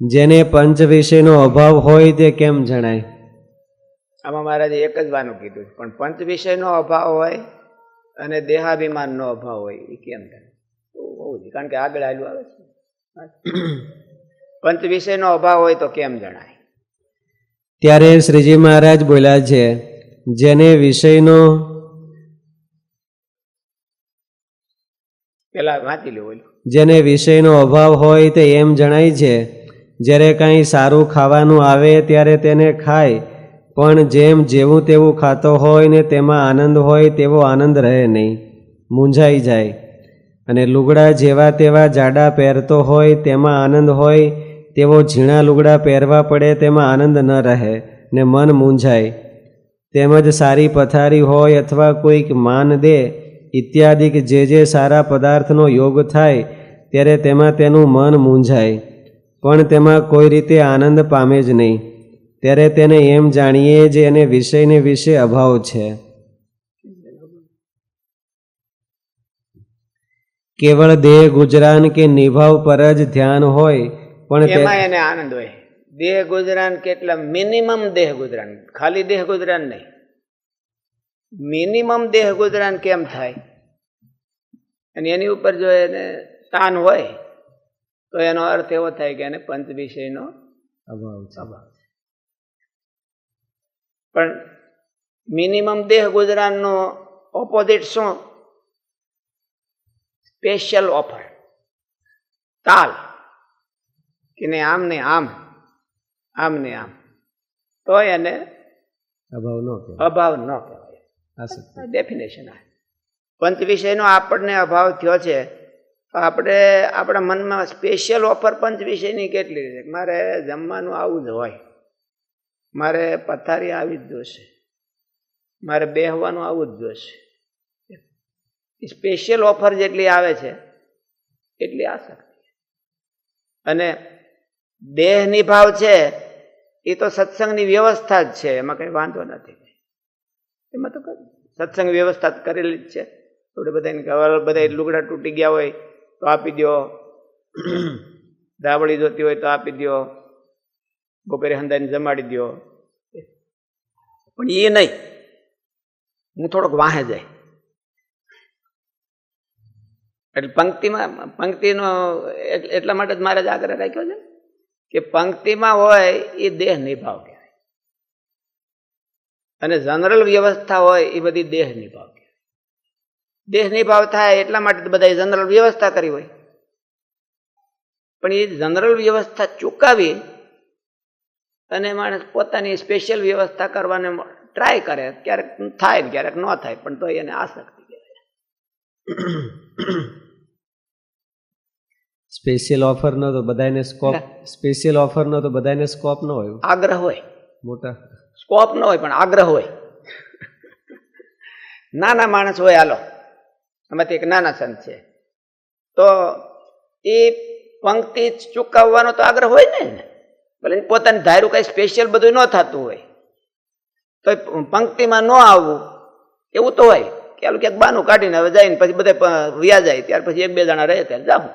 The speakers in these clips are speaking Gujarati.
જેને પંચ વિષયનો અભાવ હોય તે કેમ જણાય? આમાં મહારાજે એક જ વાનું કીધું છે. પણ પંચ વિષયનો અભાવ હોય અને દેહાભિમાનનો અભાવ હોય એ કેમ છે. કારણ કે આગળ આવેલું આવે છે. પંચ વિષયનો અભાવ હોય તો કેમ જણાય? ત્યારે શ્રીજી મહારાજ બોલ્યા છે જેને વિષયનો પેલા વાંચી લેવું જેને વિષયનો અભાવ હોય તે એમ જણાય છે જ્યારે કાંઈ સારું ખાવાનું આવે ત્યારે તેને ખાય. પણ જેમ જેવું તેવું ખાતો હોય ને તેમાં આનંદ હોય તેવો આનંદ રહે નહીં. મૂંઝાઈ જાય. અને લુગડા જેવા તેવા જાડા પહેરતો હોય તેમાં આનંદ હોય, તેવો ઝીણા લુગડા પહેરવા પડે તેમાં આનંદ ન રહે ને મન મૂંઝાય. તેમજ સારી પથારી હોય અથવા કોઈક માન દે, ઇત્યાદિક જે જે સારા પદાર્થનો યોગ થાય, ત્યારે તેમાં તેનું મન મૂંઝાય. પણ તેમાં કોઈ રીતે આનંદ પામે જ નહીં. ત્યારે તેને એમ જાણીએ જે એને વિષયને વિશે અભાવ છે. કેવળ દેહ ગુજરાન કે નિભાવ પર જ ધ્યાન હોય, પણ એમાં એને આનંદ હોય. દેહ ગુજરાન કેટલા મિનિમમ દેહ ગુજરાન. ખાલી દેહ ગુજરાન નહીં. મિનિમમ દેહ ગુજરાન કેમ થાય? અને એની ઉપર જો એને તાન હોય તો એનો અર્થ એવો થાય કે એને પંચ વિષયનો અભાવ અભાવ પણ મિનિમમ દેહ ગુજરાનનો ઓપોઝિટ શું? સ્પેશિયલ ઓફર તાલ. કે ને આમ ને આમ. આમ ને આમ. તો એને અભાવ ન અભાવ ન કહેવાય. ડેફિનેશન આ. પંચ વિષયનો આપણને અભાવ થયો છે આપણે, આપણા મનમાં સ્પેશિયલ ઓફર પંચ વિષયની કેટલી છે? મારે જમવાનું આવું જ હોય. મારે પથારી આવી જ જોશે. મારે બેહવાનું આવું જ જોશે. સ્પેશિયલ ઓફર જેટલી આવે છે, એટલી આસક્તિ અને દેહ નિભાવ છે, એ તો સત્સંગની વ્યવસ્થા જ છે, એમાં કંઈ વાંધો નથી. એમાં તો સત્સંગ વ્યવસ્થા કરેલી જ છે. આપણે બધાને બધા લુગડા તૂટી ગયા હોય તો આપી દો ધાબળી જોતી હોય તો આપી દો બપોરે હંદાઈને જમાડી દો પણ એ નહીં. હું થોડોક વાહે જાય. એટલે પંક્તિમાં, પંક્તિનો એટલા માટે જ મારે જ આગ્રહ રાખ્યો છે કે પંક્તિમાં હોય એ દેહ નિભાવ કહેવાય. અને જનરલ વ્યવસ્થા હોય એ બધી દેહ નિભાવ કહેવાય ભાવ થાય એટલા માટે બધા બધાએ જનરલ વ્યવસ્થા કરી હોય. પણ એ જનરલ વ્યવસ્થા ચૂકાવી અને માણસ પોતાની સ્પેશિયલ વ્યવસ્થા કરવાને ટ્રાય કરે. ક્યારેક થાય ને ક્યારેક ન થાય પણ તો એને આસક્તિ કહેવાય. સ્પેશિયલ ઓફર નો તો બધાને સ્કોપ સ્પેશિયલ ઓફર નો તો બધાને સ્કોપ ન હોય. આગ્રહ હોય. મોટા. સ્કોપ ન હોય પણ આગ્રહ હોય. નાના માણસ હોય હાલો. એમાંથી એક નાના સંત છે. તો એ પંક્તિ ચૂકવવાનો તો આગ્રહ હોય ને ભલે પોતાની ધાર્યું કઈ સ્પેશિયલ બધું ન થતું હોય. તો પંક્તિમાં ન આવવું, એવું તો હોય. કે આલું ક્યાંક બાનું કાઢીને હવે જાય ને પછી બધે વ્યા જાય, ત્યાર પછી એક બે જણા રહે ત્યારે જાઉં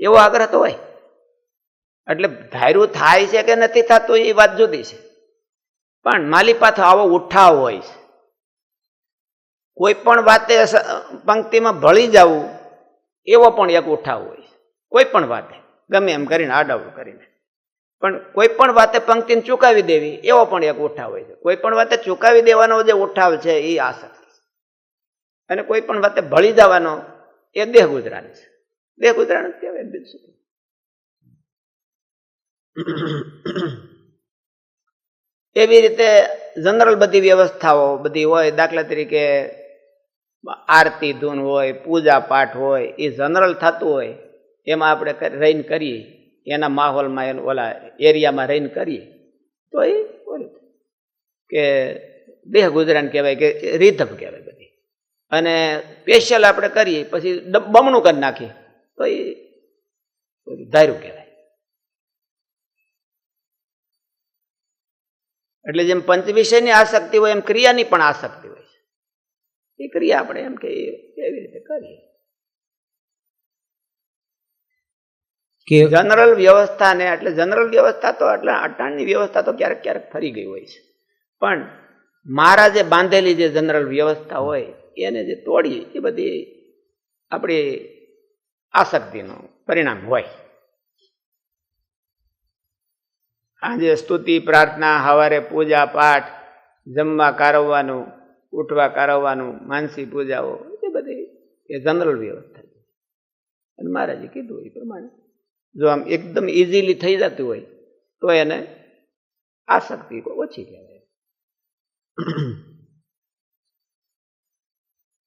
એવો આગ્રહ તો હોય. એટલે ધાર્યું થાય છે કે નથી થતું એ વાત જુદી છે. પણ માલી પાછો આવો ઉઠાવ હોય છે. કોઈ પણ વાતે પંક્તિમાં ભળી જવું, એવો પણ એક ઉઠાવ હોય કોઈ પણ વાતે, ગમે એમ કરીને આડાવડું કરીને. પણ કોઈ પણ વાતે પંક્તિને ચૂકાવી દેવી, એવો પણ એક ઉઠાવ હોય છે. કોઈ પણ વાતે ચૂકાવી દેવાનો જે ઉઠાવ છે એ આસક્તિ અને કોઈ પણ વાતે ભળી જવાનો, એ દેહ ગુજરાન છે. દેહ ગુજરાન કહેવાય બીજું એવી રીતે જનરલ બધી વ્યવસ્થાઓ બધી હોય, દાખલા તરીકે આરતી ધૂન હોય, પૂજા પાઠ હોય, એ જનરલ થતું હોય, એમાં આપણે રહીને કરીએ. એના માહોલમાં એનું ઓલા એરિયામાં રહીને કરીએ. તો એ કે દેહ ગુજરાન કહેવાય કે રીધમ કહેવાય બધી. અને સ્પેશિયલ આપણે કરીએ, પછી બમણું કરી નાખીએ. તો એ ધાર્યું કહેવાય. એટલે જેમ પંચ વિષયની આસક્તિ હોય, એમ ક્રિયાની પણ આસક્તિ હોય. એ કરીએ આપણે એમ કે એવી રીતે કરીએ. કે જનરલ વ્યવસ્થા ને એટલે જનરલ વ્યવસ્થા તો એટલે અટાણની વ્યવસ્થા તો ક્યારેક ક્યારેક ફરી ગઈ હોય છે. પણ મારા જે બાંધેલી જે જનરલ વ્યવસ્થા હોય એને જે તોડી એ બધી આપણી આસક્તિનું પરિણામ હોય. આજે સ્તુતિ પ્રાર્થના હવારે પૂજા પાઠ જમવા કારવવાનું ઉઠવા કારવવાનું માનસી પૂજાઓ એ બધી એ જનરલ વ્યવસ્થા છે. અને મહારાજે કીધું એ પ્રમાણે. જો આમ એકદમ ઇઝીલી થઈ જતું હોય તો એને આસક્તિ ઓછી કહેવાય.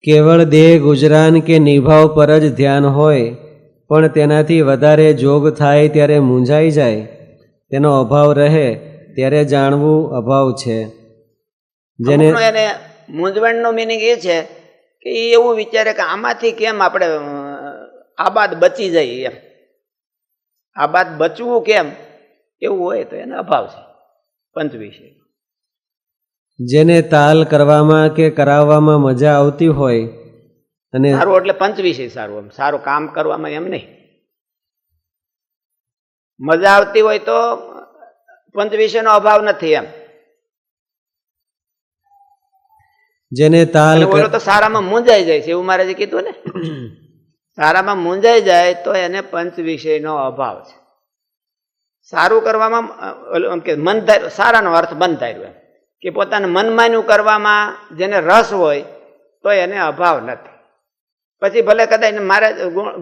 કેવળ દેહ ગુજરાન કે નિભાવ પર જ ધ્યાન હોય પણ તેનાથી વધારે જોગ થાય ત્યારે મૂંઝાઈ જાય. તેનો અભાવ રહે ત્યારે જાણવું અભાવ છે. જેને એને મૂંઝવણનો મિનિંગ એ છે કે એ એવું વિચારે કે આમાંથી કેમ આપણે આબાદ બચી જઈએ એમ. આબાદ બચવું કેમ? એવું હોય તો એનો અભાવ છે પંચ જેને તાલ કરવામાં કે કરાવવામાં મજા આવતી હોય અને સારું એટલે પંચ વિષય સારું એમ. સારું કામ કરવામાં એમ નહીં. મજા આવતી હોય તો પંચ વિષયનો અભાવ નથી એમ. જેને તાલ તો સારામાં મૂંઝાઈ જાય છે એવું મહારાજે કીધું ને? સારામાં મૂંઝાઈ જાય તો એને પંચ વિષયનો અભાવ છે. સારું કરવામાં કે મન સારાનો અર્થ મન ધાર્યું એમ. કે પોતાના મનમાન્યું કરવામાં જેને રસ હોય તો એને અભાવ નથી. પછી ભલે કદાચ મારે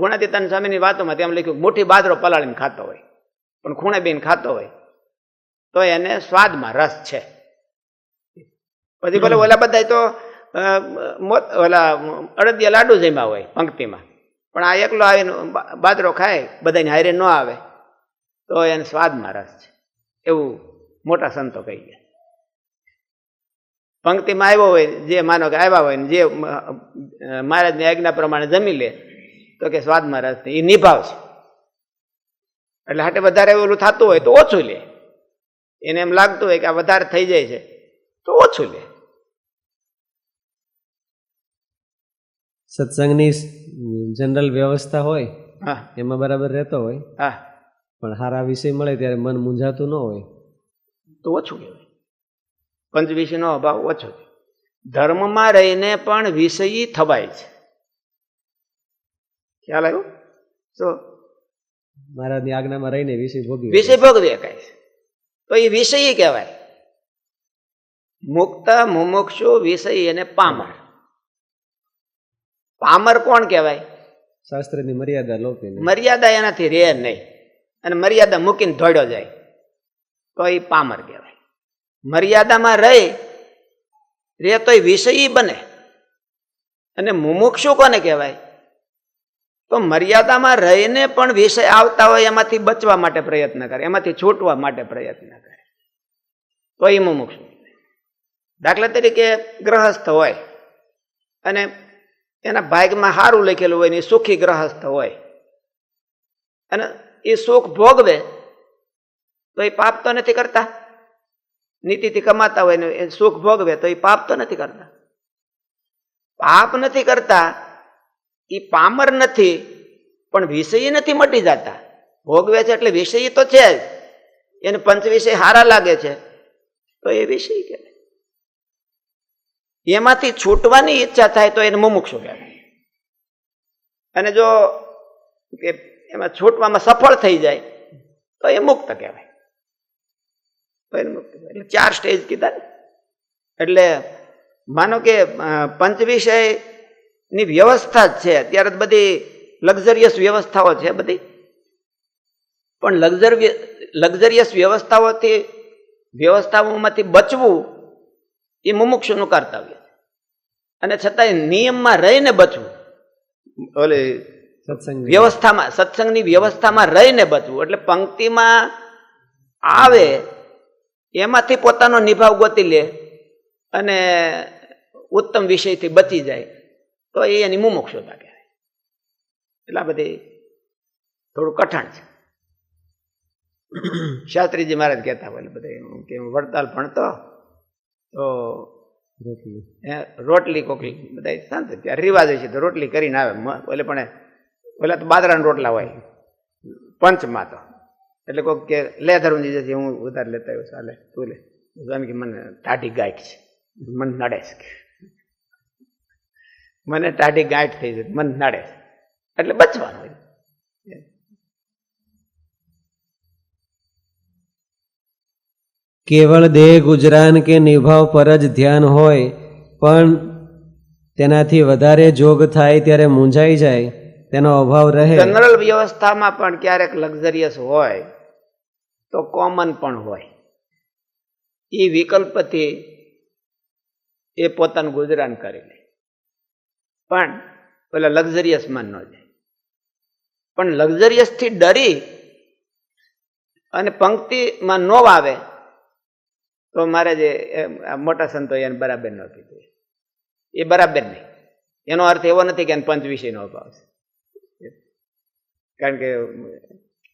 ગુણાતીતાન સ્વામીની વાતોમાં તેમ લખ્યું મુઠ્ઠી બાજરો પલાળીને ખાતો હોય પણ ખૂણે બેન ખાતો હોય તો એને સ્વાદમાં રસ છે. પછી ભલે ઓલા બધા તો મોત- ઓલા અડદિયા લાડુ જમ્યા હોય પંક્તિમાં. પણ આ એકલો આવીને બાદરો ખાય બધાને હારે ન આવે તો એને સ્વાદમાં રસ છે. એવું મોટા સંતો કહી ગયા. પંક્તિમાં આવ્યો હોય જે માનો કે આવ્યા હોય ને જે મહારાજની આજ્ઞા પ્રમાણે જમી લે તો કે સ્વાદમાં રસ એ નિભાવ છે એટલે હાટે વધારે ઓલું થતું હોય તો ઓછું લે. એને એમ લાગતું હોય કે આ વધારે થઈ જાય છે. ઓછું લે. સત્સંગની જનરલ વ્યવસ્થા હોય એમાં બરાબર રહેતો હોય પણ સારા વિષય મળે ત્યારે મન મૂંઝાતું ન હોય. તો ઓછું કહેવાય. પંચ વિષયનો અભાવ ઓછો છે ધર્મમાં રહીને પણ વિષયી થવાય છે. ખ્યાલ આવ્યો? તો મહારાજની આજ્ઞામાં રહીને વિષય ભોગવી વિષય ભોગવી કાંઈ તો એ વિષયી કહેવાય. મુક્ત મુમુક્ષુ વિષય અને પામર. પામર કોણ કહેવાય? શાસ્ત્રની મર્યાદા લોપીને. મર્યાદા એનાથી રહે નહીં. અને મર્યાદા મૂકીને ધોડ્યો જાય. તો એ પામર કહેવાય. મર્યાદામાં રહે રે તો એ વિષયી બને. અને મુમુક્ષુ કોને કહેવાય? તો મર્યાદામાં રહીને પણ વિષય આવતા હોય એમાંથી બચવા માટે પ્રયત્ન કરે. એમાંથી છૂટવા માટે પ્રયત્ન કરે. તો એ મુમુક્ષુ. દાખલા તરીકે ગ્રહસ્થ હોય અને એના ભાગમાં સારું લખેલું હોય ને એ સુખી ગ્રહસ્થ હોય અને એ સુખ ભોગવે, તો એ પાપ તો નથી કરતા. નીતિથી કમાતા હોય ને એ સુખ ભોગવે, તો એ પાપ તો નથી કરતા. પાપ નથી કરતા એ પામર નથી, પણ વિષય નથી મટી જતા. ભોગવે છે એટલે વિષય તો છે જ. એને પંચ વિષય હારા લાગે છે. તો એ વિષય કહેવાય. એમાંથી છૂટવાની ઈચ્છા થાય તો એને મુમુક્ષુ કહેવાય અને જો એમાં છૂટવામાં સફળ થઈ જાય, તો એ મુક્ત કહેવાય. મુક્ત એટલે ચાર સ્ટેજ કીધા ને. એટલે માનો કે પંચ વિષયની વ્યવસ્થા જ છે. અત્યારે બધી લક્ઝરિયસ વ્યવસ્થાઓ છે બધી. પણ લક્ઝર લક્ઝરિયસ વ્યવસ્થાઓથી, વ્યવસ્થાઓમાંથી બચવું એ મુમુક્ષુનું કર્તવ્ય અને છતાંય નિયમમાં રહીને બચવું. ઓલી સત્સંગ વ્યવસ્થામાં સત્સંગની વ્યવસ્થામાં રહીને બચવું. એટલે પંક્તિમાં આવે એમાંથી પોતાનો નિભાવ ગોતી લે અને ઉત્તમ વિષયથી બચી જાય તો એ એની મુમુક્ષુતા કહેવાય. એટલે આ બધી થોડું કઠણ છે. શાસ્ત્રીજી મહારાજ કહેતા હોય એટલે બધા કે હું વડતાલ ભણતો તો રોટલી. એ રોટલી કોકલી. બધા શાંત ત્યારે રિવાજ હોય છે તો રોટલી કરીને આવે. એટલે પણ ઓલા તો બાજરાના રોટલા હોય. પંચમાં તો. એટલે કોઈક કે લે ધરુંજી જશે હું ઉધાર લેતા આવ્યો ચાલે તું લે. સ્વામી કે મને ટાઢી ગાંઠ છે. મન નડે છે. મને ટાઢી ગાંઠ થઈ છે. મન નડે એટલે બચવાનું હોય. કેવળ દેહ ગુજરાન કે નિભાવ પર જ ધ્યાન હોય, પણ તેનાથી વધારે જોગ થાય ત્યારે મૂંઝાઈ જાય, તેનો અભાવ રહે. જનરલ વ્યવસ્થામાં પણ ક્યારેક લક્ઝરિયસ હોય, તો કોમન પણ હોય. એ વિકલ્પથી એ પોતાનું ગુજરાન કરી લે. પણ પેલા લક્ઝરિયસમાં ન જાય. પણ લક્ઝરિયસથી ડરી અને પંક્તિમાં ન આવે તો મહારાજે મોટા સંતો એને બરાબર ન કીધું. એ બરાબર નહીં. એનો અર્થ એવો નથી કે એને પંચ વિષયનો અભાવ છે. કારણ કે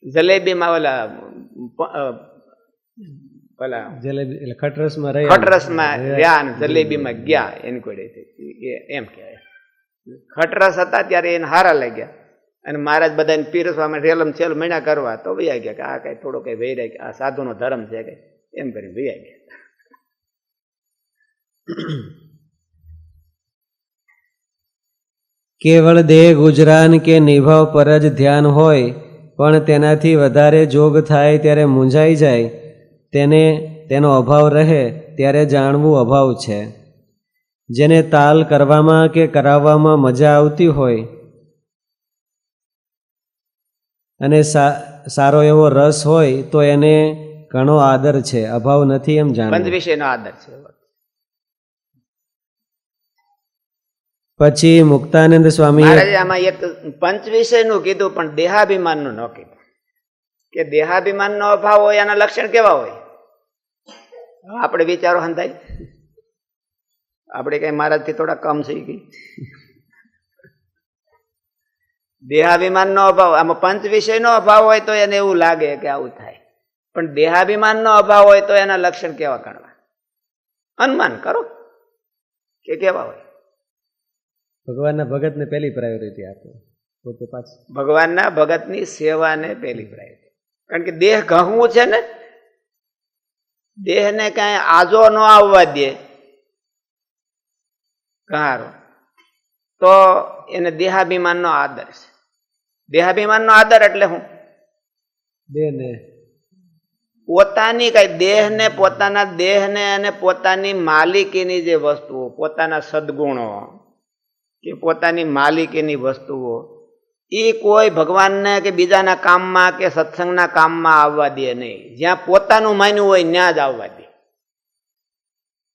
જલેબીમાં ઓલા ઓલા જલેબી એટલે ખટરસમાં રહે ખટરસમાં રહ્યા. અને જલેબીમાં ગયા એની કોઈ એમ કહેવાય. ખટરસ હતા ત્યારે એને હારા લાગ્યા. અને મહારાજ બધાને પીરસવામાં રેલમ છેલ મહિના કરવા તો વૈયા ગયા કે આ કઈ થોડો કઈ વૈરાય આ સાધુનો ધર્મ છે કઈ એમ કરીને વૈયા ગયા કેવળ દેહ ગુજરાન કે નિભાવ પર જ ધ્યાન હોય, પણ તેનાથી વધારે જોગ થાય ત્યારે મૂંઝાઈ જાય. તેને તેનો અભાવ રહે ત્યારે જાણવું અભાવ છે. જેને તાલ કરવામાં કે કરાવવામાં મજા આવતી હોય, અને સારો એવો રસ હોય, તો એને ઘણો આદર છે અભાવ નથી એમ પંચ જાણવું વિષયનો આદર છે પછી મુક્તાનંદ સ્વામી આમાં એક પંચ વિષયનું કીધું પણ દેહાભિમાનનું ન કીધું. કે દેહાભિમાનનો અભાવ હોય એના લક્ષણ કેવા હોય? આપણે વિચારો હંધાય. આપણે કઈ મહારાજથી થોડા કમ થઈ ગઈ દેહાભિમાનનો અભાવ આમાં પંચ વિષયનો અભાવ હોય તો એને એવું લાગે કે આવું થાય. પણ દેહાભિમાનનો અભાવ હોય તો એના લક્ષણ કેવા ગણવા? અનુમાન કરો. કે કેવા હોય? ભગવાનના ભગતને પહેલી પ્રાયોરિટી આપો. પોતે પાછું. ભગવાનના ભગતની સેવાને પેલી પ્રાયોરિટી કારણ કે દેહ ઘહવું છે ને દેહને કાંઈ આજો ન આવવા દે. ઘારો. તો એને દેહાભિમાનનો આદર છે. દેહાભિમાનનો આદર એટલે હું? દેહને પોતાની કઈ દેહને, પોતાના દેહને અને પોતાની માલિકીની જે વસ્તુઓ, પોતાના સદગુણો કે પોતાની માલિકીની વસ્તુઓ, એ કોઈ ભગવાનને કે બીજાના કામમાં કે સત્સંગના કામમાં આવવા દે નહીં. જ્યાં પોતાનું માન્યું હોય ત્યાં જ આવવા દે.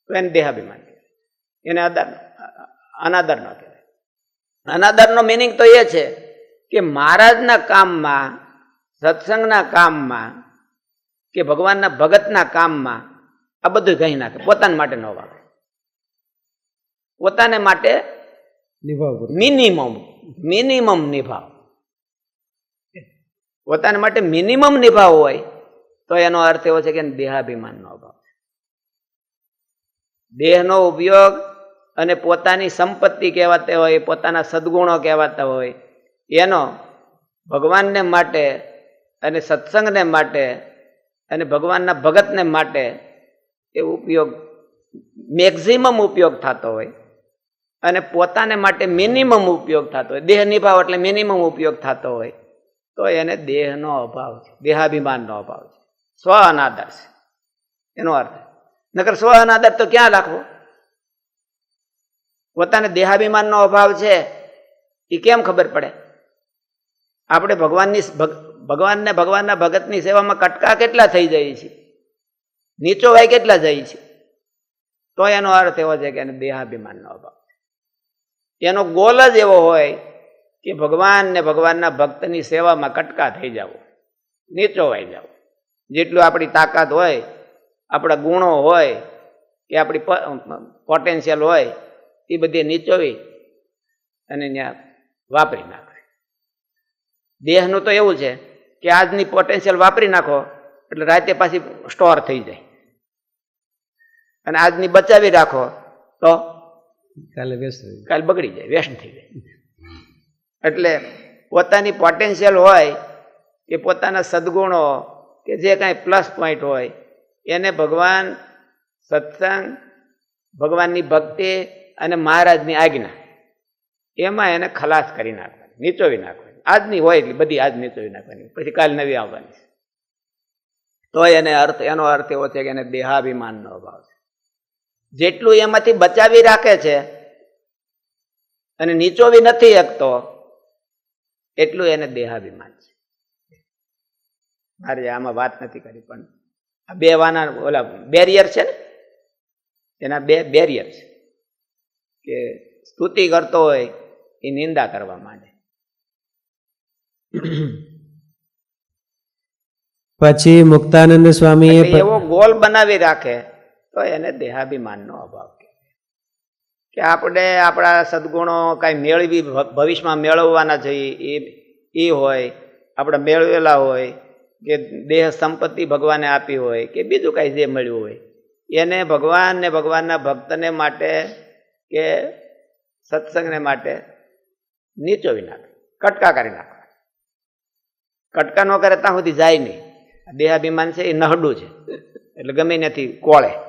તો એને દેહાભિમાન એને અદર અનાદર ન કહેવાય. અનાદરનો મિનિંગ તો એ છે કે મહારાજના કામમાં, સત્સંગના કામમાં કે ભગવાનના ભગતના કામમાં આ બધું કહી નાખે. પોતાના માટે ન વાપરે પોતાને માટે મિનિમમ મિનિમમ નિભાવ. પોતાના માટે મિનિમમ નિભાવ હોય તો એનો અર્થ એવો છે કે દેહાભિમાનનો અભાવ દેહનો ઉપયોગ અને પોતાની સંપત્તિ કહેવાતા હોય પોતાના સદગુણો કહેવાતા હોય એનો ભગવાનને માટે અને સત્સંગને માટે અને ભગવાનના ભગતને માટે એ ઉપયોગ મેક્ઝિમમ ઉપયોગ થતો હોય. અને પોતાને માટે મિનિમમ ઉપયોગ થતો હોય. દેહ નિભાવ એટલે મિનિમમ ઉપયોગ થતો હોય. તો એને દેહનો અભાવ છે. દેહાભિમાનનો અભાવ છે. સ્વ અનાદર છે. એનો અર્થ. નકર સ્વ અનાદર તો ક્યાં રાખવો? પોતાને દેહાભિમાનનો અભાવ છે. એ કેમ ખબર પડે? આપણે ભગવાનની ભગ- ભગવાનને ભગવાનના ભગતની સેવામાં કટકા કેટલા થઈ જાય છે? નીચો ભાઈ કેટલા જાય છે? તો એનો અર્થ એવો છે કે એને દેહાભિમાનનો અભાવ એનો ગોલ જ એવો હોય કે ભગવાન ને ભગવાનના ભક્તની સેવામાં કટકા થઈ જાવ, નીચો વાઈ જાવ. જેટલું આપણી તાકાત હોય, આપણા ગુણો હોય, કે આપણી પોટેન્શિયલ હોય, એ બધી નીચોવી અને ત્યાં વાપરી નાખે. દેહનું તો એવું છે કે આજની પોટેન્શિયલ વાપરી નાખો એટલે રાતે પાછી સ્ટોર થઈ જાય. અને આજની બચાવી રાખો તો કાલે વેસ્ટ કાલે બગડી જાય વેસ્ટ થઈ જાય. એટલે પોતાની પોટેન્શિયલ હોય કે પોતાના સદગુણો કે જે કાંઈ પ્લસ પોઈન્ટ હોય એને ભગવાન સત્સંગ ભગવાનની ભક્તિ અને મહારાજની આજ્ઞા એમાં એને ખલાસ કરી નાખવાની નીચોવી નાખવાની. આજની હોય એટલી બધી આજ નીચોવી નાખવાની. પછી કાલ નવી આવવાની તો એને અર્થ, એનો અર્થ એવો છે કે એને દેહાભિમાનનો અભાવ છે જેટલું એમાંથી બચાવી રાખે છે અને નીચોવી નથી શકતો એટલું એને દેહાભિમાન છે. મારે આમાં વાત નથી કરી, પણ આ બે વાના, ઓલા બેરિયર છે ને? એના બે બેરિયર છે. કે સ્તુતિ કરતો હોય એ નિંદા કરવા માંડે. પછી મુક્તાનંદ સ્વામી એવો ગોલ બનાવી રાખે તો એને દેહાભિમાનનો અભાવ કે આપણે આપણા સદગુણો કાંઈ મેળવી ભવિષ્યમાં મેળવવાના જોઈએ એ એ હોય આપણે મેળવેલા હોય કે દેહ સંપત્તિ ભગવાને આપી હોય કે બીજું કાંઈ જે મળ્યું હોય એને ભગવાન ને ભગવાનના ભક્તને માટે કે સત્સંગને માટે નીચોવી નાખે કટકા કરી નાખે. કટકા ન કરે ત્યાં સુધી જાય નહીં. દેહાભિમાન છે એ નહડું છે. એટલે ગમે નથી કોળે.